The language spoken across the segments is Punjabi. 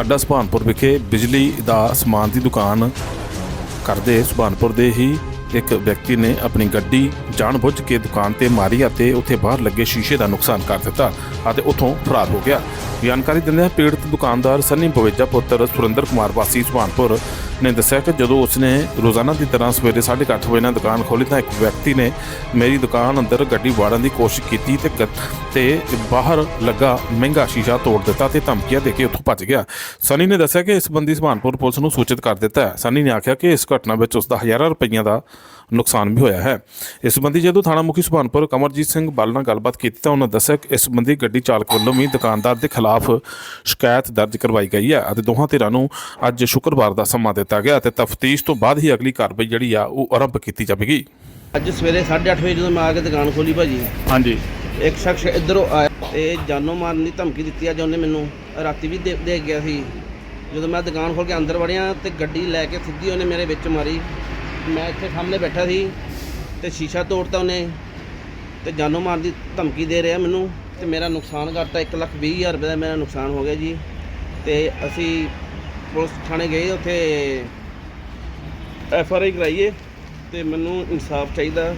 ਅੱਡਾ ਸੁਭਾਨਪੁਰ ਵਿਖੇ ਬਿਜਲੀ ਦਾ ਸਮਾਨ ਦੀ ਦੁਕਾਨ ਕਰਦੇ ਸੁਭਾਨਪੁਰ ਦੇ ਹੀ ਇੱਕ ਵਿਅਕਤੀ ਨੇ ਆਪਣੀ ਗੱਡੀ ਜਾਣਬੁੱਝ ਕੇ ਦੁਕਾਨ ਤੇ ਮਾਰੀ ਅਤੇ ਉੱਥੇ ਬਾਹਰ ਲੱਗੇ ਸ਼ੀਸ਼ੇ ਦਾ ਨੁਕਸਾਨ ਕਰ ਦਿੱਤਾ ਅਤੇ ਉੱਥੋਂ ਫਰਾਰ ਹੋ ਗਿਆ। ਜਾਣਕਾਰੀ ਦਿੰਦਿਆਂ ਪੀੜਤ ਦੁਕਾਨਦਾਰ ਸੰਨੀ ਬਵੇਜਾ ਪੁੱਤਰ ਸੁਰਿੰਦਰ ਕੁਮਾਰ ਵਾਸੀ ਸੁਭਾਨਪੁਰ ਨੇ ਦੱਸਿਆ ਕਿ ਜਦੋਂ ਉਸਨੇ ਰੋਜ਼ਾਨਾ ਦੀ ਤਰ੍ਹਾਂ ਸਵੇਰੇ 8:30 ਵਜੇ ਨਾਲ ਦੁਕਾਨ ਖੋਲ੍ਹੀ ਤਾਂ ਇੱਕ ਵਿਅਕਤੀ ਨੇ ਮੇਰੀ ਦੁਕਾਨ ਅੰਦਰ ਗੱਡੀ ਵਾੜਨ ਦੀ ਕੋਸ਼ਿਸ਼ ਕੀਤੀ ਤੇ ਗ- ਤੇ ਬਾਹਰ ਲੱਗਾ ਮਹਿੰਗਾ ਸ਼ੀਸ਼ਾ ਤੋੜ ਦਿੱਤਾ ਤੇ ਧਮਕੀਆਂ ਦੇ ਕੇ ਉੱਥੋਂ ਭੱਜ ਗਿਆ। ਸਨੀ ਨੇ ਦੱਸਿਆ ਕਿ ਇਸ ਸੰਬੰਧੀ ਸੁਭਾਨਪੁਰ ਪੁਲਿਸ ਨੂੰ ਸੂਚਿਤ ਕਰ ਦਿੱਤਾ ਹੈ। ਸਨੀ ਨੇ ਆਖਿਆ ਕਿ ਇਸ ਘਟਨਾ ਵਿੱਚ ਉਸ ਦਾ ਹਜ਼ਾਰਾਂ ਰੁਪਈਆ ਦਾ ਨੁਕਸਾਨ ਵੀ ਹੋਇਆ ਹੈ। ਇਸ ਸੰਬੰਧੀ ਜਦੋਂ ਥਾਣਾ ਮੁਖੀ ਸੁਭਾਨਪੁਰ ਕਮਰਜੀਤ ਸਿੰਘ ਬੱਲ ਨਾਲ ਗੱਲਬਾਤ ਕੀਤੀ ਤਾਂ ਉਹਨਾਂ ਦੱਸਿਆ ਕਿ ਇਸ ਸੰਬੰਧੀ ਗੱਡੀ ਚਾਲਕ ਵੱਲੋਂ ਵੀ ਦੁਕਾਨਦਾਰ ਦੇ ਖਿਲਾਫ ਸ਼ਿਕਾਇਤ ਦਰਜ ਕਰਵਾਈ ਗਈ ਹੈ ਅਤੇ ਦੋਹਾਂ ਧਿਰਾਂ ਨੂੰ ਅੱਜ ਸ਼ੁੱਕਰਵਾਰ ਦਾ ਸਮਾਂ ਦਿੱਤਾ ਗਿਆ ਤੇ ਤਫਤੀਸ਼ ਤੋਂ ਬਾਅਦ ਹੀ ਅਗਲੀ ਕਾਰਵਾਈ ਜਿਹੜੀ ਆ ਉਹ ਆਰੰਭ ਕੀਤੀ ਜਾਵੇਗੀ। ਅੱਜ ਸਵੇਰੇ 8:30 ਵਜੇ ਜਦੋਂ ਮੈਂ ਆ ਕੇ ਦੁਕਾਨ ਖੋਲੀ ਭਾਜੀ ਹਾਂਜੀ। ਇੱਕ ਸ਼ਖਸ ਇੱਧਰੋਂ ਆਇਆ ਤੇ ਜਾਨੋਂ ਮਾਰਨ ਦੀ ਧਮਕੀ ਦਿੱਤੀ ਅੱਜ ਉਹਨੇ ਮੈਨੂੰ। ਰਾਤੀ ਵੀ ਦੇ ਦੇ ਗਿਆ ਸੀ। ਜਦੋਂ ਮੈਂ ਦੁਕਾਨ ਖੋਲ ਕੇ ਅੰਦਰ ਵੜਿਆ ਤੇ ਗੱਡੀ ਲੈ ਕੇ ਸਿੱਧੀ ਉਹਨੇ ਮੇਰੇ ਵਿੱਚ ਮਾਰੀ। ਮੈਂ ਇੱਥੇ ਸਾਹਮਣੇ ਬੈਠਾ ਸੀ ਤੇ ਸ਼ੀਸ਼ਾ ਤੋੜਤਾ ਉਹਨੇ ਤੇ ਜਾਨੋਂ ਮਾਰਨ ਦੀ ਧਮਕੀ ਦੇ ਰਿਹਾ ਮੈਨੂੰ ਤੇ ਮੇਰਾ ਨੁਕਸਾਨ ਕਰਤਾ 1 ਲੱਖ ਵੀਹ ਹਜ਼ਾਰ ਰੁਪਏ ਦਾ ਮੇਰਾ ਨੁਕਸਾਨ ਹੋ ਗਿਆ ਜੀ। ਤੇ ਅਸੀਂ ਪੁਲਿਸ ਥਾਣੇ ਗਏ ਉੱਥੇ ਐਫ ਆਰ ਆਈ ਕਰਾਈਏ ਤੇ ਮੈਨੂੰ ਇਨਸਾਫ ਚਾਹੀਦਾ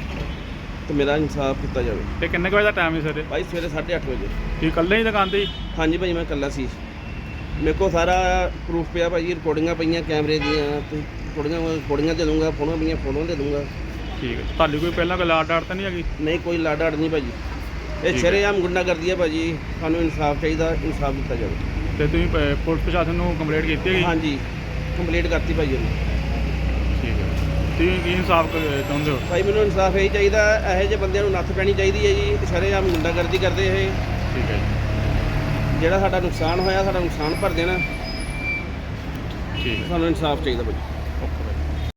ਤੇ ਮੇਰਾ ਇਨਸਾਫ ਕੀਤਾ ਜਾਵੇ। ਤੇ ਕਿੰਨੇ ਕੁ ਵਜੇ ਦਾ ਟਾਈਮ ਹੈ ਸਵੇਰੇ? ਭਾਈ ਸਵੇਰੇ 8:30 ਵਜੇ। ਤੁਸੀਂ ਇਕੱਲੇ ਹੀ ਦੁਕਾਨ ਤੇ ਹੀ? ਹਾਂਜੀ ਭਾਈ ਮੈਂ ਇਕੱਲਾ ਸੀ। ਮੇਰੇ ਕੋਲ ਸਾਰਾ ਪ੍ਰੂਫ ਪਿਆ ਭਾਈ ਰਿਕਾਰਡਿੰਗਾਂ ਪਈਆਂ ਕੈਮਰੇ ਦੀਆਂ ਤੇ ਰਿਕਾਰਡਿੰਗਾਂ ਰਿਕਾਰਡਿੰਗਾਂ ਦੇ ਦੂੰਗਾ ਫੋਟੋਆਂ ਪਈਆਂ ਫੋਟੋਆਂ ਦੇ ਦੂੰਗਾ ਠੀਕ ਹੈ। ਤੁਹਾਡੀ ਕੋਈ ਪਹਿਲਾਂ ਕੋਈ ਲਾਟ ਡਾਟ ਤਾਂ ਨਹੀਂ ਹੈਗੀ? ਨਹੀਂ ਕੋਈ ਲਾਡਾ ਅੜ ਨਹੀਂ ਭਾਜੀ। ਇਹ। ਸ਼ਰੇਆਮ ਗੁੰਡਾ ਕਰਦੀ ਹੈ ਭਾਜੀ। ਸਾਨੂੰ ਇਨਸਾਫ ਚਾਹੀਦਾ ਇਨਸਾਫ ਦਿੱਤਾ ਜਾਵੇ। ਤੇ ਤੁਸੀਂ ਪ- ਪੁਲਿਸ ਪ੍ਰਸ਼ਾਸਨ ਨੂੰ ਕੰਪਲੇਂਟ ਕੀਤੀ ਹੈਗੀ? ਹਾਂਜੀ। ਕੰਪਲੀਟ ਕਰਤੀ ਭਾਜੀ ਉਹਨੇ। ਠੀਕ ਹੈ। ਤੁਸੀਂ ਕੀ ਇਨਸਾਫ ਚਾਹੁੰਦੇ ਹੋ? ਭਾਈ ਮੈਨੂੰ ਇਨਸਾਫ ਇਹ ਚਾਹੀਦਾ ਇਹੋ ਜਿਹੇ ਬੰਦਿਆਂ ਨੂੰ ਨੱਥ ਪੈਣੀ ਚਾਹੀਦੀ ਹੈ ਜੀ। ਸ਼ਰੇਆਮ ਗੁੰਡਾਗਰਦੀ ਕਰਦੇ ਇਹ। ਠੀਕ ਹੈ ਜੀ। ਜਿਹੜਾ ਸਾਡਾ ਨੁਕਸਾਨ ਹੋਇਆ ਸਾਡਾ ਨੁਕਸਾਨ ਭਰ ਦੇਣਾ। ਠੀਕ ਹੈ। ਸਾਨੂੰ ਇਨਸਾਫ ਚਾਹੀਦਾ ਭਾਜੀ।